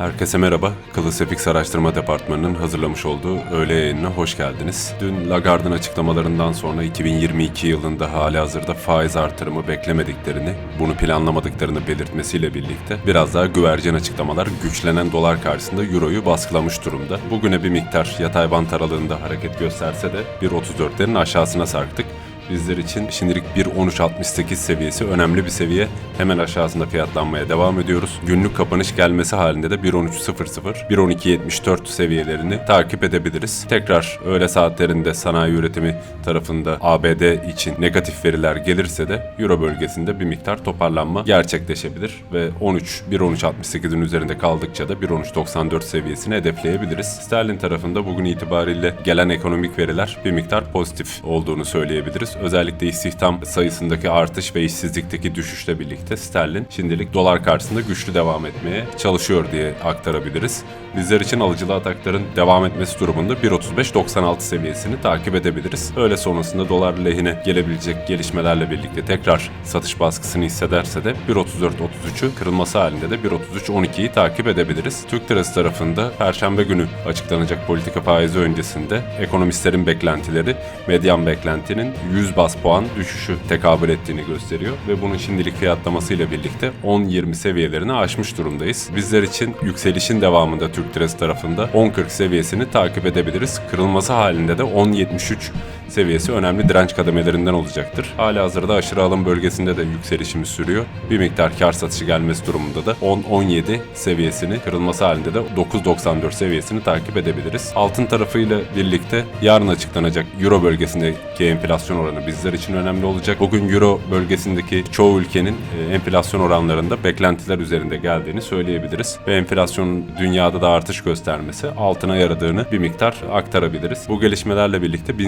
Herkese merhaba. Kılıç FX Araştırma Departmanı'nın hazırlamış olduğu öğle yayınına hoş geldiniz. Dün Lagarde'ın açıklamalarından sonra 2022 yılında hali hazırda faiz artırımı beklemediklerini, bunu planlamadıklarını belirtmesiyle birlikte biraz daha güvercin açıklamalar güçlenen dolar karşısında Euro'yu baskılamış durumda. Bugüne bir miktar yatay bant aralığında hareket gösterse de 1.34'lerin aşağısına sarktık. Bizler için şimdilik 1.13.68 seviyesi önemli bir seviye. Hemen aşağısında fiyatlanmaya devam ediyoruz. Günlük kapanış gelmesi halinde de 1.13.00, 1.12.74 seviyelerini takip edebiliriz. Tekrar öğle saatlerinde sanayi üretimi tarafında ABD için negatif veriler gelirse de Euro bölgesinde bir miktar toparlanma gerçekleşebilir ve 13 1.13.68'in üzerinde kaldıkça da 1.13.94 seviyesini hedefleyebiliriz. Sterlin tarafında bugün itibariyle gelen ekonomik veriler bir miktar pozitif olduğunu söyleyebiliriz. Özellikle istihdam sayısındaki artış ve işsizlikteki düşüşle birlikte sterlin şimdilik dolar karşısında güçlü devam etmeye çalışıyor diye aktarabiliriz. Bizler için alıcılı atakların devam etmesi durumunda 1.35.96 seviyesini takip edebiliriz. Öğle sonrasında dolar lehine gelebilecek gelişmelerle birlikte tekrar satış baskısını hissederse de 1.34.33'ü kırılması halinde de 1.33.12'yi takip edebiliriz. Türk lirası tarafında Perşembe günü açıklanacak politika faizi öncesinde ekonomistlerin beklentileri medyan beklentinin 100 bas puan düşüşü tekabül ettiğini gösteriyor ve bunun şimdilik fiyatlamasıyla birlikte 10-20 seviyelerini aşmış durumdayız. Bizler için yükselişin devamında Türk lirası tarafında 10.40 seviyesini takip edebiliriz. Kırılması halinde de 10.73 seviyesi önemli direnç kademelerinden olacaktır. Hala hazırda aşırı alım bölgesinde de yükselişimiz sürüyor. Bir miktar kar satışı gelmesi durumunda da 10-17 seviyesini kırılması halinde de 9.94 seviyesini takip edebiliriz. Altın tarafıyla birlikte yarın açıklanacak Euro bölgesindeki enflasyon oranı bizler için önemli olacak. Bugün Euro bölgesindeki çoğu ülkenin e, enflasyon oranlarında beklentiler üzerinde geldiğini söyleyebiliriz. Ve enflasyonun dünyada da artış göstermesi altına yaradığını bir miktar aktarabiliriz. Bu gelişmelerle birlikte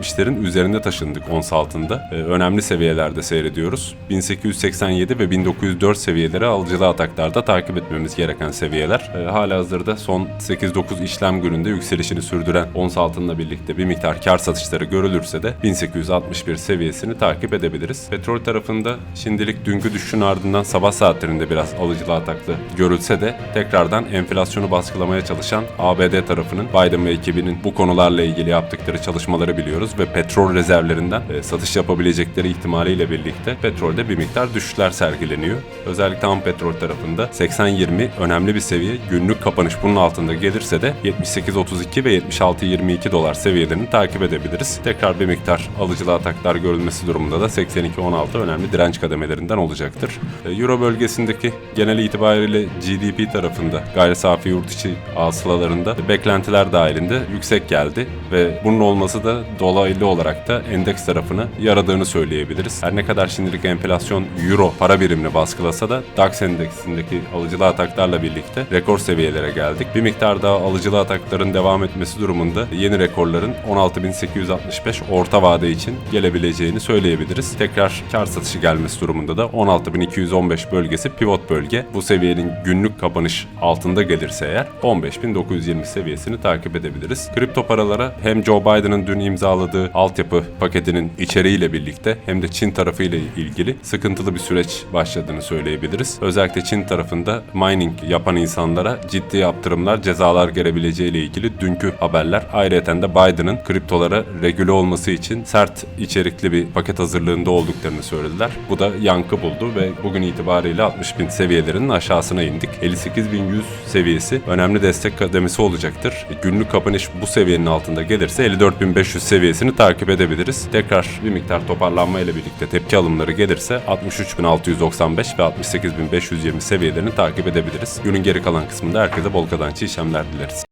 1870'lerin üzerinde taşındık ons altında. E, önemli seviyelerde seyrediyoruz. 1887 ve 1904 seviyeleri alıcılı ataklarda takip etmemiz gereken seviyeler. E, hala hazırda son 8-9 işlem gününde yükselişini sürdüren ons altınla birlikte bir miktar kar satışları görülürse de 1861 seviyesini takip edebiliriz. Petrol tarafında şimdilik dünkü düşüşün ardından sabah saatlerinde biraz alıcılı ataklı görülse de tekrardan enflasyonu baskılamaya çalışan ABD tarafının Biden ve ekibinin bu konularla ilgili yaptıkları çalışmaları biliyoruz ve petrol rezervlerinden e, satış yapabilecekleri ihtimaliyle birlikte petrolde bir miktar düşüşler sergileniyor. Özellikle tam petrol tarafında 80-20 önemli bir seviye. Günlük kapanış bunun altında gelirse de 78-32 ve 76-22 dolar seviyelerini takip edebiliriz. Tekrar bir miktar alıcılı ataklar görülmesi durumunda da 82-16 önemli direnç kademelerinden olacaktır. E, Euro bölgesindeki genel itibariyle GDP tarafında gayri safi yurt içi hasılalarında beklentiler dahilinde yüksek geldi ve bunun olması da dolaylı olarak da endeks tarafını yaradığını söyleyebiliriz. Her ne kadar şimdilik enflasyon euro para birimini baskılasa da DAX endeksindeki alıcılı ataklarla birlikte rekor seviyelere geldik. Bir miktar daha alıcılı atakların devam etmesi durumunda yeni rekorların 16.865 orta vade için gelebileceğini söyleyebiliriz. Tekrar kar satışı gelmesi durumunda da 16.215 bölgesi pivot bölge. Bu seviyenin günlük kapanış altında gelirse eğer 15.920 seviyesini takip edebiliriz. Kripto paralara hem Joe Biden'ın dün imzaladığı altyapı paketinin içeriğiyle birlikte hem de Çin tarafıyla ilgili sıkıntılı bir süreç başladığını söyleyebiliriz. Özellikle Çin tarafında mining yapan insanlara ciddi yaptırımlar, cezalar gelebileceği ile ilgili dünkü haberler. Ayrıca de Biden'ın kriptolara regüle olması için sert içerikli bir paket hazırlığında olduklarını söylediler. Bu da yankı buldu ve bugün itibariyle 60 bin seviyelerinin aşağısına indik. 58.100 seviyesi önemli destek kademesi olacaktır. Günlük kapanış bu seviyenin altında gelirse 54.500 seviyesini takip edebiliriz. Tekrar bir miktar toparlanma ile birlikte tepki alımları gelirse 63.695 ve 68.520 seviyelerini takip edebiliriz. Günün geri kalan kısmında herkese bol kazançlı işlemler dileriz.